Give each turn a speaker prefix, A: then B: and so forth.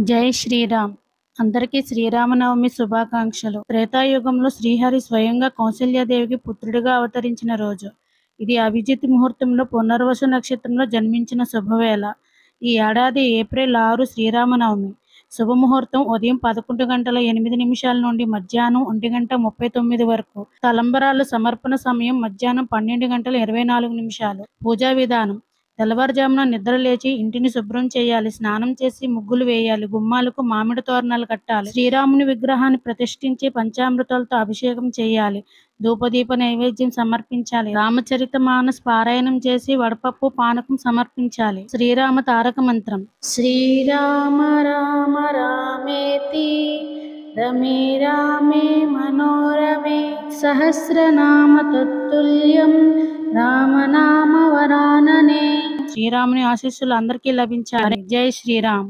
A: జై శ్రీరామ్. అందరికీ శ్రీరామనవమి శుభాకాంక్షలు. త్రేతాయుగంలో శ్రీహరి స్వయంగా కౌశల్యాదేవికి పుత్రుడిగా అవతరించిన రోజు. ఇది అభిజిత్ ముహూర్తంలో పునర్వసు నక్షత్రంలో జన్మించిన శుభవేళ. ఈ ఏడాది ఏప్రిల్ ఆరు శ్రీరామనవమి. శుభముహూర్తం ఉదయం పదకొండు గంటల ఎనిమిది నిమిషాల నుండి మధ్యాహ్నం ఒంటి గంట ముప్పై తొమ్మిది వరకు. తలంబరాలు సమర్పణ సమయం మధ్యాహ్నం పన్నెండు గంటల ఇరవై నాలుగు నిమిషాలు. పూజా విధానం. తెల్లవారుజామున నిద్ర లేచి ఇంటిని శుభ్రం చేయాలి స్నానం చేసి ముగ్గులు వేయాలి గుమ్మాలకు మామిడి తోరణాలు కట్టాలి శ్రీరాముని విగ్రహాన్ని ప్రతిష్ఠించి పంచామృతాలతో అభిషేకం చేయాలి ధూపదీప నైవేద్యం సమర్పించాలి రామచరిత మానస్ పారాయణం చేసి వడపప్పు పానకం సమర్పించాలి. శ్రీరామ తారక మంత్రం. శ్రీరామ రామ రామేతి రమే రామే మనోరమే సహస్రనామ తత్తుల్య శ్రీరాముని ఆశీస్సులు అందరికీ లభించాలి. జై శ్రీరామ్.